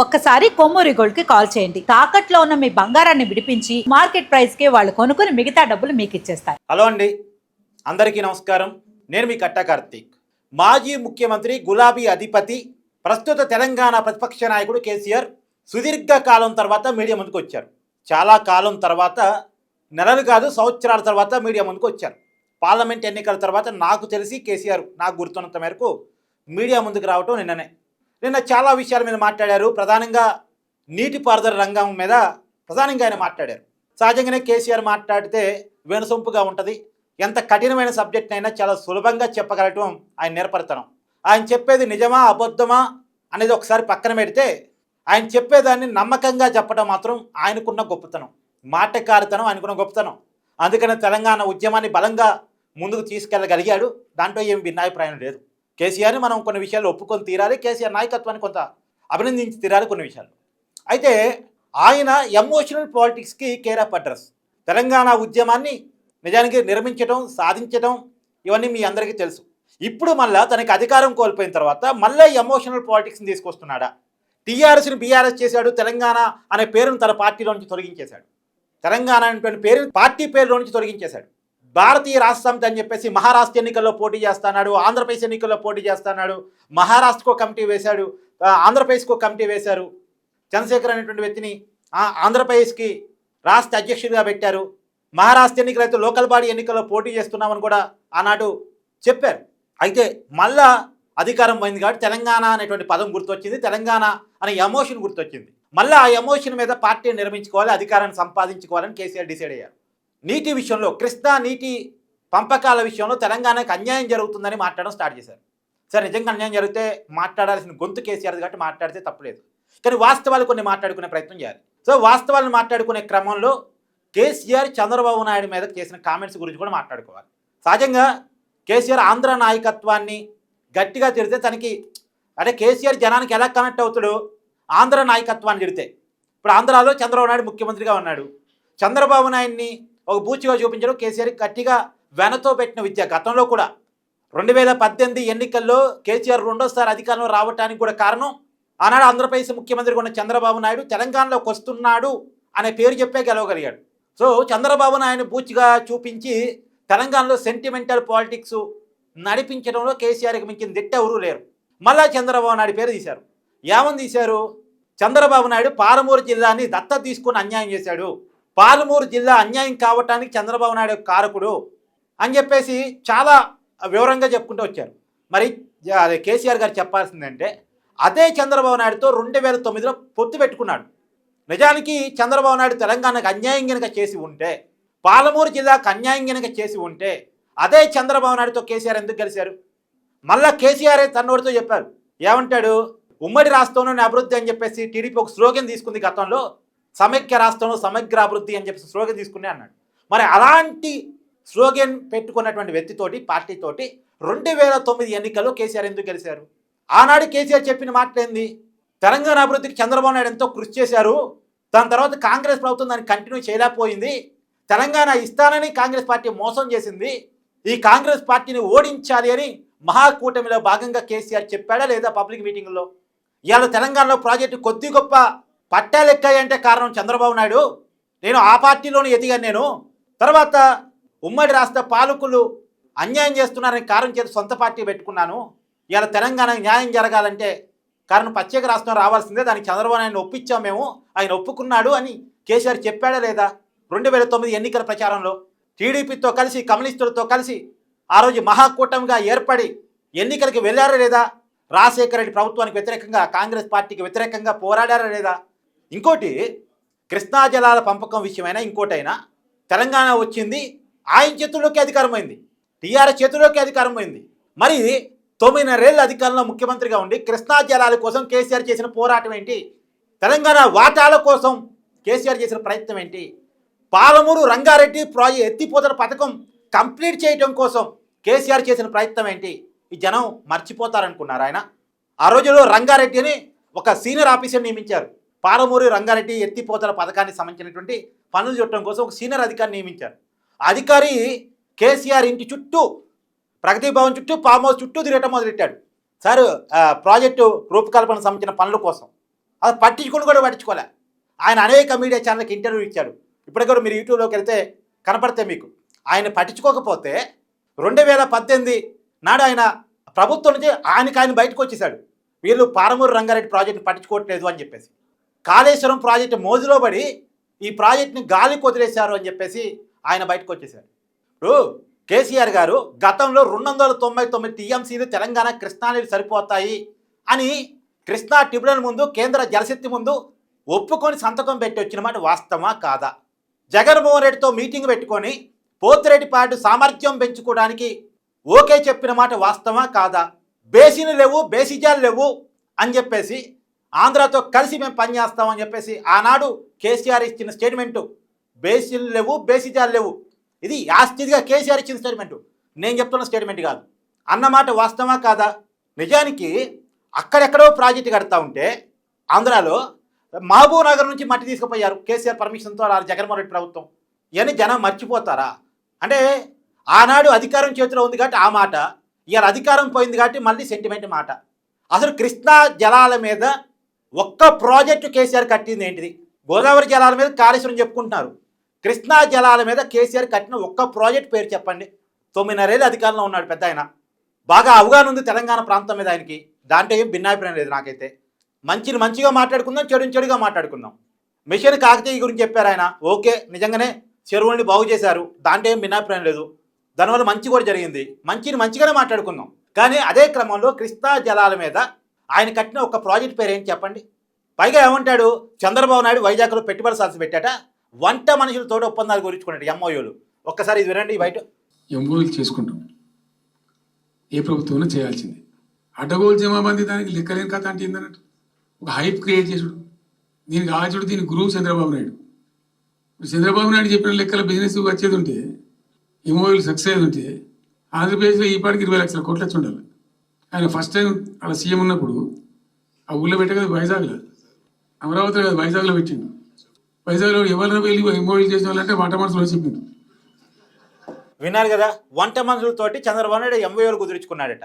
ఒక్కసారి కొమ్మూరి గోల్డ్కి కాల్ చేయండి. తాకట్లో ఉన్న మీ బంగారాన్ని విడిపించి మార్కెట్ ప్రైస్కి వాళ్ళు కొనుక్కుని మిగతా డబ్బులు మీకు ఇచ్చేస్తారు హలో అండి. అందరికీ నమస్కారం. నేను మీ కట్టా కార్తీక్. మాజీ ముఖ్యమంత్రి గులాబీ అధిపతి ప్రస్తుత తెలంగాణ ప్రతిపక్ష నాయకుడు కేసీఆర్ సుదీర్ఘ కాలం తర్వాత మీడియా ముందుకు వచ్చారు. చాలా కాలం తర్వాత నెలలు కాదు సంవత్సరాల తర్వాత మీడియా ముందుకు వచ్చారు. పార్లమెంట్ ఎన్నికల తర్వాత నాకు తెలిసి కేసీఆర్ నాకు గుర్తున్నంత మేరకు మీడియా ముందుకు రావటం నిన్ననే. నిన్న చాలా విషయాల మీద మాట్లాడారు. ప్రధానంగా నీటిపారుదల రంగం మీద ప్రధానంగా ఆయన మాట్లాడారు. సహజంగానే కేసీఆర్ మాట్లాడితే వెనుసొంపుగా ఉంటుంది. ఎంత కఠినమైన సబ్జెక్ట్ అయినా చాలా సులభంగా చెప్పగలటం ఆయన నేర్పడతనం ఆయన చెప్పేది నిజమా అబద్ధమా అనేది ఒకసారి పక్కన పెడితే ఆయన చెప్పేదాన్ని నమ్మకంగా చెప్పడం మాత్రం ఆయనకున్న గొప్పతనం. మాటకారితనం ఆయనకున్న గొప్పతనం. అందుకనే తెలంగాణ ఉద్యమాన్ని బలంగా ముందుకు తీసుకెళ్ళగలిగాడు. దాంట్లో ఏం భిన్నాభిప్రాయం లేదు. కేసీఆర్ని మనం కొన్ని విషయాలు ఒప్పుకొని తీరాలి కేసీఆర్ నాయకత్వాన్ని కొంత అభినందించి తీరాలి కొన్ని విషయాలు. అయితే ఆయన ఎమోషనల్ పాలిటిక్స్కి కేర్ ఆఫ్ అడ్రస్. తెలంగాణ ఉద్యమాన్ని నిజానికి నిర్మించడం సాధించడం ఇవన్నీ మీ అందరికీ తెలుసు. ఇప్పుడు మళ్ళా తనకి అధికారం కోల్పోయిన తర్వాత మళ్ళీ ఎమోషనల్ పాలిటిక్స్ని తీసుకొస్తున్నాడా? టీఆర్ఎస్ని బీఆర్ఎస్ చేశాడు తెలంగాణ అనే పేరును తన పార్టీలో నుంచి తొలగించేశాడు. తెలంగాణ అనేటువంటి పేరు పార్టీ పేరులో నుంచి తొలగించేశాడు. భారతీయ రాష్ట్ర సమితి అని చెప్పేసి మహారాష్ట్ర ఎన్నికల్లో పోటీ చేస్తున్నాడు ఆంధ్రప్రదేశ్ ఎన్నికల్లో పోటీ చేస్తున్నాడు మహారాష్ట్రకో కమిటీ వేశాడు ఆంధ్రప్రదేశ్కో కమిటీ వేశారు. చంద్రశేఖర్ అనేటువంటి వ్యక్తిని ఆంధ్రప్రదేశ్కి రాష్ట్ర అధ్యక్షుడిగా పెట్టారు. మహారాష్ట్ర ఎన్నికలైతే లోకల్ బాడీ ఎన్నికల్లో పోటీ చేస్తున్నామని కూడా ఆనాడు చెప్పారు. అయితే మళ్ళా అధికారం పోయింది కాబట్టి తెలంగాణ అనేటువంటి పదం గుర్తొచ్చింది. తెలంగాణ అనే ఎమోషన్ గుర్తొచ్చింది. మళ్ళీ ఆ ఎమోషన్ మీద పార్టీని నిర్మించుకోవాలి అధికారాన్ని సంపాదించుకోవాలని కేసీఆర్ డిసైడ్ అయ్యారు. నీటి విషయంలో కృష్ణా నీటి పంపకాల విషయంలో తెలంగాణకు అన్యాయం జరుగుతుందని మాట్లాడడం స్టార్ట్ చేశారు. సరే నిజంగా అన్యాయం జరిగితే మాట్లాడాల్సిన గొంతు కేసీఆర్ కాబట్టి మాట్లాడితే తప్పలేదు. కానీ వాస్తవాలు కొన్ని మాట్లాడుకునే ప్రయత్నం చేయాలి. సో వాస్తవాలను మాట్లాడుకునే క్రమంలో కేసీఆర్ చంద్రబాబు నాయుడు మీద చేసిన కామెంట్స్ గురించి కూడా మాట్లాడుకోవాలి. సహజంగా కేసీఆర్ ఆంధ్ర నాయకత్వాన్ని గట్టిగా తిడితే తనకి అంటే కేసీఆర్ జనానికి ఎలా కనెక్ట్ అవుతాడు ఆంధ్ర నాయకత్వాన్ని తిడితే. ఇప్పుడు ఆంధ్రాలో చంద్రబాబు నాయుడు ముఖ్యమంత్రిగా ఉన్నాడు. చంద్రబాబు నాయుడిని ఒక బూచిగా చూపించడం కేసీఆర్ గట్టిగా వెనతో పెట్టిన విద్య గతంలో కూడా. రెండు వేల పద్దెనిమిది ఎన్నికల్లో కేసీఆర్ రెండోసారి అధికారంలో రావడానికి కూడా కారణం ఆనాడు ఆంధ్రప్రదేశ్ ముఖ్యమంత్రిగా ఉన్న చంద్రబాబు నాయుడు తెలంగాణలోకి వస్తున్నాడు అనే పేరు చెప్పే గెలవగలిగాడు. సో చంద్రబాబు నాయుడు బూచిగా చూపించి తెలంగాణలో సెంటిమెంటల్ పాలిటిక్స్ నడిపించడంలో కేసీఆర్కి మించిన దిట్ట ఎవరూ లేరు. మళ్ళా చంద్రబాబు నాయుడు పేరు తీశారు. ఏమని తీశారు? చంద్రబాబు నాయుడు పారమూరు జిల్లాని దత్తత తీసుకుని అన్యాయం చేశాడు. పాలమూరు జిల్లా అన్యాయం కావటానికి చంద్రబాబు నాయుడు కారకుడు అని చెప్పేసి చాలా వివరంగా చెప్పుకుంటూ వచ్చారు. మరి జ- అదే కేసీఆర్ గారు చెప్పాల్సిందంటే అదే చంద్రబాబు నాయుడుతో రెండు వేల తొమ్మిదిలో పొత్తు పెట్టుకున్నాడు. నిజానికి చంద్రబాబు నాయుడు తెలంగాణకు అన్యాయం గనక చేసి ఉంటే పాలమూరు జిల్లాకు అన్యాయం గనక చేసి ఉంటే అదే చంద్రబాబు నాయుడుతో కేసీఆర్ ఎందుకు కలిశారు మళ్ళా కేసీఆర్ తన్నోడితో చెప్పారు. ఏమంటాడు? ఉమ్మడి రాష్ట్రంలోని అభివృద్ధి అని చెప్పేసి టీడీపీ ఒక స్లోగన్ తీసుకుంది గతంలో. సమైక్య రాష్ట్రంలో సమగ్ర అభివృద్ధి అని చెప్పి స్లోగన్ తీసుకునే అన్నాడు. మరి అలాంటి స్లోగన్ పెట్టుకున్నటువంటి వ్యక్తితోటి పార్టీతోటి రెండు వేల తొమ్మిది ఎన్నికల్లో కేసీఆర్ ఎందుకు గెలిచారు? ఆనాడు కేసీఆర్ చెప్పిన మాట ఏంది? తెలంగాణ అభివృద్ధికి చంద్రబాబు నాయుడు ఎంతో కృషి చేశారు. దాని తర్వాత కాంగ్రెస్ ప్రభుత్వం దాన్ని కంటిన్యూ చేయలేకపోయింది. తెలంగాణ ఇస్తానని కాంగ్రెస్ పార్టీ మోసం చేసింది. ఈ కాంగ్రెస్ పార్టీని ఓడించాలి అని మహాకూటమిలో భాగంగా కేసీఆర్ చెప్పాడా లేదా పబ్లిక్ మీటింగ్లో ఇవాళ తెలంగాణలో ప్రాజెక్టు కొద్ది గొప్ప పట్టాలెక్కాయంటే కారణం చంద్రబాబు నాయుడు. నేను ఆ పార్టీలోనే ఎదిగాను నేను. తర్వాత ఉమ్మడి రాష్ట్ర పాలకులు అన్యాయం చేస్తున్నారని కారణం చేతి సొంత పార్టీ పెట్టుకున్నాను. ఇవాళ తెలంగాణకు న్యాయం జరగాలంటే కారణం ప్రత్యేక రాష్ట్రం రావాల్సిందే. దానికి చంద్రబాబు నాయుడు ఒప్పించాం మేము. ఆయన ఒప్పుకున్నాడు అని కేసీఆర్ చెప్పాడా లేదా? రెండు వేల తొమ్మిది ఎన్నికల ప్రచారంలో టీడీపీతో కలిసి కమ్యూనిస్టులతో కలిసి ఆ రోజు మహాకూటమిగా ఏర్పడి ఎన్నికలకు వెళ్ళారా లేదా? రాజశేఖర రెడ్డి ప్రభుత్వానికి వ్యతిరేకంగా కాంగ్రెస్ పార్టీకి వ్యతిరేకంగా పోరాడారా లేదా? ఇంకోటి కృష్ణా జలాల పంపకం విషయమైనా ఇంకోటైనా తెలంగాణ వచ్చింది ఆయన చేతుల్లోకి అధికారమైంది టీఆర్ఎస్ చేతుల్లోకి అధికారమైంది. మరి తొమ్మిదిన్నరేళ్ళు అధికారంలో ముఖ్యమంత్రిగా ఉండి కృష్ణా జలాల కోసం కేసీఆర్ చేసిన పోరాటం ఏంటి? తెలంగాణ వాటాల కోసం కేసీఆర్ చేసిన ప్రయత్నం ఏంటి? పాలమూరు రంగారెడ్డి ప్రాజెక్ట్ ఎత్తిపోతల పథకం కంప్లీట్ చేయడం కోసం కేసీఆర్ చేసిన ప్రయత్నం ఏంటి? ఈ జనం మర్చిపోతారనుకున్నారు ఆయన ఆ రోజుల్లో రంగారెడ్డిని ఒక సీనియర్ ఆఫీసర్ నియమించారు. పారమూరి రంగారెడ్డి ఎత్తిపోతల పథకానికి సంబంధించినటువంటి పనులు చూడటం కోసం ఒక సీనియర్ అధికారిని నియమించారు. అధికారి కేసీఆర్ ఇంటి చుట్టూ ప్రగతి భవన్ చుట్టూ ఫామ్ హౌస్ చుట్టూ తిరగటం మొదలెట్టాడు సార్ ప్రాజెక్టు రూపకల్పన సంబంధించిన పనుల కోసం. అది పట్టించుకుని కూడా పట్టించుకోలే. ఆయన అనేక మీడియా ఛానల్కి ఇంటర్వ్యూ ఇచ్చాడు. ఇప్పటికి కూడా మీరు యూట్యూబ్లోకి వెళ్తే కనపడితే మీకు. ఆయన పట్టించుకోకపోతే రెండు వేల పద్దెనిమిది నాడు ఆయన ప్రభుత్వం నుంచి ఆయనకి ఆయన బయటకు వచ్చేసాడు. వీళ్ళు పారమూరు రంగారెడ్డి ప్రాజెక్టుని పట్టించుకోవట్లేదు అని చెప్పేసి. కాళేశ్వరం ప్రాజెక్టు మోజులో పడి ఈ ప్రాజెక్ట్ని గాలికి వదిలేశారు అని చెప్పేసి ఆయన బయటకు వచ్చేశారు. ఇప్పుడు కేసీఆర్ గారు గతంలో రెండు వందల తొంభై తొమ్మిది టీఎంసీలు తెలంగాణ కృష్ణా నీళ్ళు సరిపోతాయి అని కృష్ణా ట్రిబ్యునల్ ముందు కేంద్ర జలశక్తి ముందు ఒప్పుకొని సంతకం పెట్టి వచ్చిన మాట వాస్తవమా కాదా? జగన్మోహన్ రెడ్డితో మీటింగ్ పెట్టుకొని పోతిరెడ్డిపాటు సామర్థ్యం పెంచుకోవడానికి ఓకే చెప్పిన మాట వాస్తవమా కాదా? బేసిన్ లేవు బేసిజాలు లేవు అని చెప్పేసి ఆంధ్రాతో కలిసి మేము పనిచేస్తామని చెప్పేసి ఆనాడు కేసీఆర్ ఇచ్చిన స్టేట్మెంటు బేసిలు లేవు బేసిజాలు లేవు. ఇది యాస్థితిగా కేసీఆర్ ఇచ్చిన స్టేట్మెంటు. నేను చెప్తున్న స్టేట్మెంట్ కాదు. అన్నమాట వాస్తవమా కాదా? నిజానికి అక్కడెక్కడో ప్రాజెక్టు కడతా ఉంటే ఆంధ్రాలో మహబూబ్ నగర్ నుంచి మట్టి తీసుకుపోయారు కేసీఆర్ పర్మిషన్తో జగన్మోహన్ రెడ్డి ప్రభుత్వం. ఇవన్నీ జనం మర్చిపోతారా? అంటే ఆనాడు అధికారం చేతిలో ఉంది కాబట్టి ఆ మాట ఇవాళ అధికారం పోయింది కాబట్టి మళ్ళీ సెంటిమెంట్ మాట. అసలు కృష్ణా జలాల మీద ఒక్క ప్రాజెక్టు కేసీఆర్ కట్టింది ఏంటిది? గోదావరి జలాల మీద కాళేశ్వరం చెప్పుకుంటున్నారు. కృష్ణా జలాల మీద కేసీఆర్ కట్టిన ఒక్క ప్రాజెక్ట్ పేరు చెప్పండి. తొమ్మిదిన్నరేళ్ళు అధికారంలో ఉన్నాడు పెద్ద ఆయన. బాగా అవగాహన ఉంది తెలంగాణ ప్రాంతం మీద ఆయనకి. దాంట్లో ఏం భిన్నాభిప్రాయం లేదు నాకైతే. మంచిని మంచిగా మాట్లాడుకుందాం చెడుని చెడుగా మాట్లాడుకుందాం. మిషన్ కాకతీయ గురించి చెప్పారు ఆయన. ఓకే నిజంగానే చెరువుల్ని బాగు చేశారు. దాంట్లో ఏం భిన్నాభిప్రాయం లేదు. దానివల్ల మంచి కూడా జరిగింది. మంచిని మంచిగానే మాట్లాడుకుందాం. కానీ అదే క్రమంలో కృష్ణా జలాల మీద ఆయన కట్టిన ఒక ప్రాజెక్ట్ పేరు ఏంటి చెప్పండి? పైగా ఏమంటాడు? చంద్రబాబు నాయుడు వైజాగ్లో పెట్టుబడి సాల్సి పెట్టాట. వంట మనుషులతో ఒప్పందాలు గురించుకున్నాడు ఎంఓయూలు. ఒక్కసారి ఇది వినండి బయట. ఎంఓయూలు చేసుకుంటాం. ఏ ప్రభుత్వంలో చేయాల్సింది? అడ్డగోలు జమాబంది దానికి లెక్కలేని కథ అంటే ఏందన్నట్టు? ఒక హైప్ క్రియేట్ చేసుడు. దీనికి ఆచుడు దీని గురువు చంద్రబాబు నాయుడు. ఇప్పుడు చంద్రబాబు నాయుడు చెప్పిన లెక్కల బిజినెస్ వచ్చేది ఉంటే ఎంఓయూలు సక్సెస్ ఉంటే ఆంధ్రప్రదేశ్లో ఈ పాటికి ఇరవై లక్షల కోట్లు వచ్చి ఉండాలి. ఆయన ఫస్ట్ టైం అలా సీఎం ఉన్నప్పుడు ఆ ఊళ్ళో పెట్టే కదా వైజాగ్లో. అమరావతిలో కదా వైజాగ్లో పెట్టిండు. వైజాగ్లో ఎవరైనా వెళ్ళి ఎంఓలు చేసిన వాళ్ళంటే వంట మనసులో చెప్పిండు. విన్నారు కదా వంట మనుషులతోటి చంద్రబాబు నాయుడు ఎంవైఓలు కుదుర్చుకున్నాడట.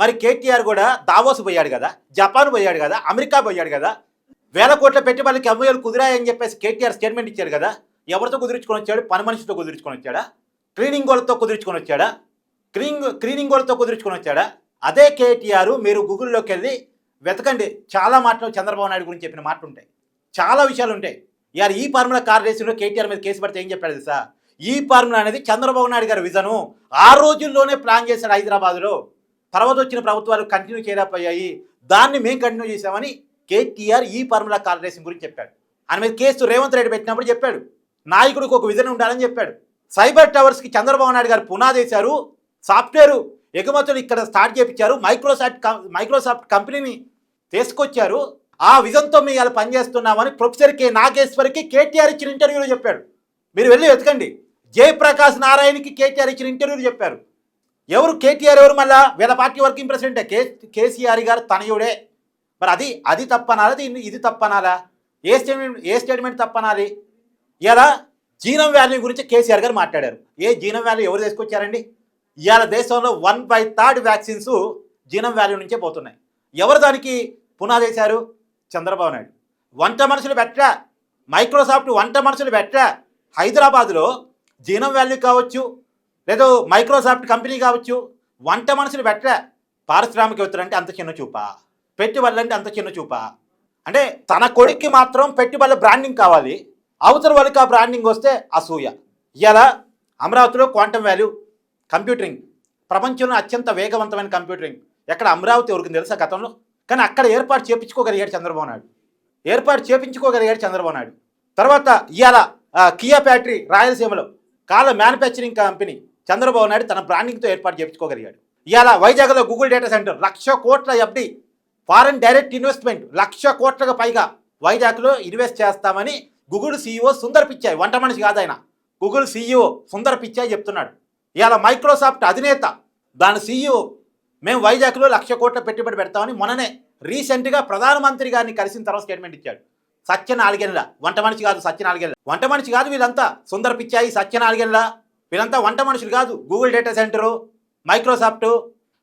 మరి కేటీఆర్ కూడా దావోస్ పోయాడు కదా జపాన్ పోయాడు కదా అమెరికా పోయాడు కదా వేల కోట్ల పెట్టుబడులకి ఎంవైఓలు కుదిరాయని చెప్పేసి కేటీఆర్ స్టేట్మెంట్ ఇచ్చారు కదా ఎవరితో కుదుర్చుకొని వచ్చాడు? పని మనిషితో కుదుర్చుకొని వచ్చాడా? క్లీనింగ్ వాళ్ళతో కుదుర్చుకొని వచ్చాడా? క్లీనింగ్ క్లీనింగ్ వాళ్ళతో కుదుర్చుకొని వచ్చాడా? అదే కేటీఆర్ మీరు గూగుల్లోకి వెళ్ళి వెతకండి. చాలా మాటలు చంద్రబాబు నాయుడు గురించి చెప్పిన మాటలు ఉంటాయి. చాలా విషయాలు ఉంటాయి. ఇవాళ ఈ ఫార్ములా కార్ రేసింగ్లో కేటీఆర్ మీద కేసు పడితే ఏం చెప్పాడు తెలుసా? ఈ ఫార్ములా అనేది చంద్రబాబు నాయుడు గారి విజను. ఆ రోజుల్లోనే ప్లాన్ చేశాడు హైదరాబాద్లో. తర్వాత వచ్చిన ప్రభుత్వాలు కంటిన్యూ చేయలేకపోయాయి. దాన్ని మేము కంటిన్యూ చేశామని కేటీఆర్ ఈ ఫార్ములా కార్ రేసింగ్ గురించి చెప్పాడు. ఆయన మీద కేసు రేవంత్ రెడ్డి పెట్టినప్పుడు చెప్పాడు. నాయకుడికి ఒక విజన్ ఉండాలని చెప్పాడు. సైబర్ టవర్స్కి చంద్రబాబు నాయుడు గారు పునాదేశారు. సాఫ్ట్వేరు సాఫ్ట్వేర్ ఎగుమతులు ఇక్కడ స్టార్ట్ చేయించారు మైక్రోసాఫ్ట్ మైక్రోసాఫ్ట్ కంపెనీని తీసుకొచ్చారు. ఆ విజన్తో మేము ఇలా పనిచేస్తున్నామని ప్రొఫెసర్ కె నాగేశ్వరికి కేటీఆర్ ఇచ్చిన ఇంటర్వ్యూలో చెప్పాడు. మీరు వెళ్ళి వెతకండి. జయప్రకాష్ నారాయణకి కేటీఆర్ ఇచ్చిన ఇంటర్వ్యూలు చెప్పారు. ఎవరు కేటీఆర్ ఎవరు మళ్ళా? వీళ్ళ పార్టీ వర్కింగ్ ప్రెసిడెంటే కే కేసీఆర్ గారు తనయుడే. మరి అది అది తప్పనాలా? ఇది తప్పనాలా? ఏ స్టేట్మెంట్ ఏ స్టేట్మెంట్ తప్పనాలి? ఇలా జీనం వ్యాల్యూ గురించి కేసీఆర్ గారు మాట్లాడారు. ఏ జీనం వాల్యూ ఎవరు తీసుకొచ్చారండి? ఇవాళ దేశంలో వన్ బై థర్డ్ వ్యాక్సిన్స్ జీనం వాల్యూ నుంచే పోతున్నాయి. ఎవరు దానికి పునాది వేశారు? చంద్రబాబు నాయుడు. వంట మనుషులు పెట్టా మైక్రోసాఫ్ట్ వంట మనుషులు పెట్టా హైదరాబాద్లో జీనం వాల్యూ కావచ్చు లేదో మైక్రోసాఫ్ట్ కంపెనీ కావచ్చు వంట మనుషులు పెట్టా పారిశ్రామికవేత్తలు అంటే అంత చిన్న చూపా. పెట్టుబడులు అంటే అంత చిన్న చూపా. అంటే తన కొడుక్కి మాత్రం పెట్టుబడుల బ్రాండింగ్ కావాలి. అవతల వాళ్ళకి ఆ బ్రాండింగ్ వస్తే అసూయ. ఇలా అమరావతిలో క్వాంటమ్ వాల్యూ కంప్యూటరింగ్. ప్రపంచంలో అత్యంత వేగవంతమైన కంప్యూటరింగ్. ఎక్కడ అమరావతి ఎవరికి తెలుసా గతంలో? కానీ అక్కడ ఏర్పాటు చేపించుకోగలిగాడు చంద్రబాబు నాయుడు. ఏర్పాటు చేపించుకోగలిగాడు చంద్రబాబు నాయుడు. తర్వాత ఇవాళ కియా ఫ్యాక్టరీ రాయలసీమలో కాల మ్యానుఫ్యాక్చరింగ్ కంపెనీ చంద్రబాబు నాయుడు తన బ్రాండింగ్తో ఏర్పాటు చేయించుకోగలిగాడు ఇవాళ వైజాగ్లో గూగుల్ డేటా సెంటర్ లక్ష కోట్ల FD foreign direct investment lakh కోట్లకు పైగా వైజాగ్లో ఇన్వెస్ట్ చేస్తామని గూగుల్ సీఈఓ సుందర్ పిచ్చాయి వంట మనిషి కాదు ఆయన. గూగుల్ సీఈఓ సుందర్ పిచ్చాయి చెప్తున్నాడు. ఇవాళ మైక్రోసాఫ్ట్ అధినేత దాని సీఈఓ మేము వైజాగ్లో లక్ష కోట్ల పెట్టుబడి పెడతామని మొన్ననే రీసెంట్గా ప్రధానమంత్రి గారిని కలిసిన తర్వాత స్టేట్మెంట్ ఇచ్చాడు. సత్య వంట మనిషి కాదు సత్య వంట మనిషి కాదు వీళ్ళంతా సుందర పిచ్చాయి సత్య వీళ్ళంతా వంట మనుషులు కాదు గూగుల్ డేటా సెంటరు మైక్రోసాఫ్ట్.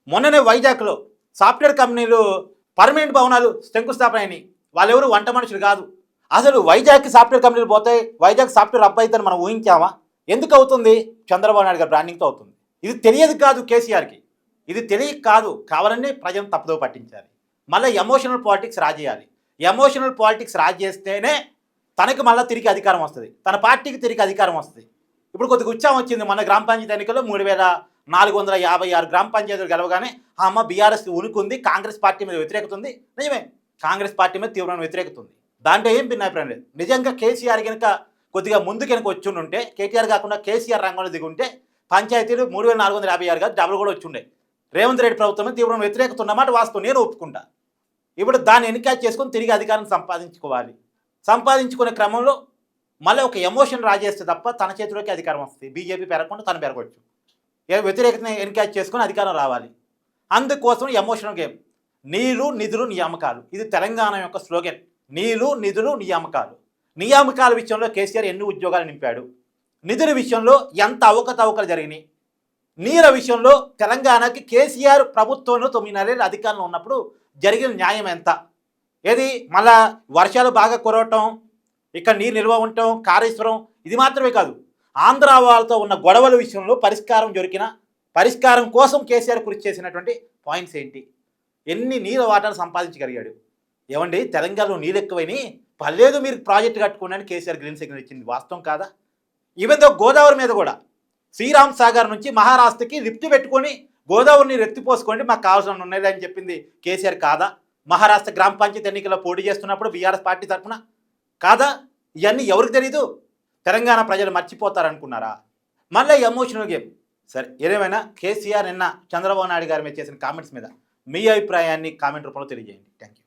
మొన్ననే వైజాగ్లో సాఫ్ట్వేర్ కంపెనీలు పర్మనెంట్ భవనాలు శంకుస్థాపన అయినాయి వాళ్ళెవరు వంట మనుషులు కాదు. అసలు వైజాగ్ సాఫ్ట్వేర్ కంపెనీలు పోతాయి? వైజాగ్ సాఫ్ట్వేర్ అప్ మనం ఊహించామా? ఎందుకు అవుతుంది చంద్రబాబు నాయుడు గారి బ్రాండింగ్తో అవుతుంది. ఇది తెలియదు కాదు కేసీఆర్కి. ఇది తెలియక కాదు కావాలనే ప్రజలను తప్పుదో పట్టించాలి. మళ్ళీ ఎమోషనల్ పాలిటిక్స్ రాజేయాలి. ఎమోషనల్ పాలిటిక్స్ రాజేస్తేనే తనకు మళ్ళీ తిరిగి అధికారం వస్తుంది. తన పార్టీకి తిరిగి అధికారం వస్తుంది. ఇప్పుడు కొద్దిగా ఉత్సాహం వచ్చింది. మన గ్రామ పంచాయతీ ఎన్నికల్లో మూడు వేల నాలుగు వందల యాభై ఆరు గ్రామ పంచాయతీలు గెలవగానే ఆ అమ్మ బీఆర్ఎస్ ఉనుకుంది కాంగ్రెస్ పార్టీ మీద వ్యతిరేకత ఉంది నిజమే. కాంగ్రెస్ పార్టీ మీద తీవ్రమైన వ్యతిరేకత ఉంది. దాంట్లో ఏం భిన్నాభిప్రాయం లేదు. నిజంగా కేసీఆర్ కనుక కొద్దిగా ముందు వెనక వచ్చి ఉంటే కేటీఆర్ కాకుండా కేసీఆర్ రంగంలో దిగుంటే పంచాయతీలు మూడు వేల నాలుగు వందల యాభై ఆరు కాదు డబ్బులు కూడా వచ్చిండే రేవంత్ రెడ్డి ప్రభుత్వం తీవ్రం వ్యతిరేకత ఉన్నమాట వాస్తవం. నేను ఒప్పుకుంటా. ఇప్పుడు దాన్ని ఎన్నికాజ్ చేసుకొని తిరిగి అధికారం సంపాదించుకోవాలి. సంపాదించుకునే క్రమంలో మళ్ళీ ఒక ఎమోషన్ రాజేస్తే తప్ప తన చేతిలోకి అధికారం వస్తుంది. బీజేపీ పెరగకుండా తను పెరగవచ్చు ఏ వ్యతిరేకతని ఎన్కాజ్ చేసుకొని అధికారం రావాలి. అందుకోసం ఎమోషనల్ గేమ్. నీళ్ళు నిధులు నియామకాలు. ఇది తెలంగాణ యొక్క స్లోగన్. నీళ్ళు నిధులు నియామకాలు. నియామకాల విషయంలో కేసీఆర్ ఎన్ని ఉద్యోగాలు నింపాడు? నిధుల విషయంలో ఎంత అవకతవకలు జరిగినాయి? నీర విషయంలో తెలంగాణకి కేసీఆర్ ప్రభుత్వంలో తొమ్మిదిన్నరేళ్ళు అధికారంలో ఉన్నప్పుడు జరిగిన న్యాయం ఎంత? ఏది? మళ్ళా వర్షాలు బాగా కురవటం ఇక్కడ నీరు నిల్వ ఉండటం కాళేశ్వరం ఇది మాత్రమే కాదు. ఆంధ్ర వాళ్ళతో ఉన్న గొడవల విషయంలో పరిష్కారం దొరికిన పరిష్కారం కోసం కేసీఆర్ కృషి చేసినటువంటి పాయింట్స్ ఏంటి? ఎన్ని నీళ్ళ వాటాలు సంపాదించగలిగాడు? ఏమండి? తెలంగాణలో నీళ్ళు ఎక్కువైనాయి పర్లేదు మీరు ప్రాజెక్ట్ కట్టుకోండి కేసీఆర్ గ్రీన్ సిగ్నల్ ఇచ్చింది. వాస్తవం కాదా? ఈవెన్ దో గోదావరి మీద కూడా శ్రీరామ్ సాగర్ నుంచి మహారాష్ట్రకి లిఫ్ట్ పెట్టుకొని గోదావరిని రెత్తిపోసుకోండి మాకు కావాల్సిన ఉన్నది అని చెప్పింది కేసీఆర్ కాదా? మహారాష్ట్ర గ్రామ పంచాయతీ ఎన్నికల్లో పోటీ చేస్తున్నప్పుడు బీఆర్ఎస్ పార్టీ తరఫున కాదా? ఇవన్నీ ఎవరికి తెలీదు? తెలంగాణ ప్రజలు మర్చిపోతారనుకున్నారా? మళ్ళీ ఎమోషనల్ గేమ్ సరే ఏదేమైనా కేసీఆర్ నిన్న చంద్రబాబు నాయుడు గారి మీద చేసిన కామెంట్స్ మీద మీ అభిప్రాయాన్ని కామెంట్ రూపంలో తెలియజేయండి. Thank you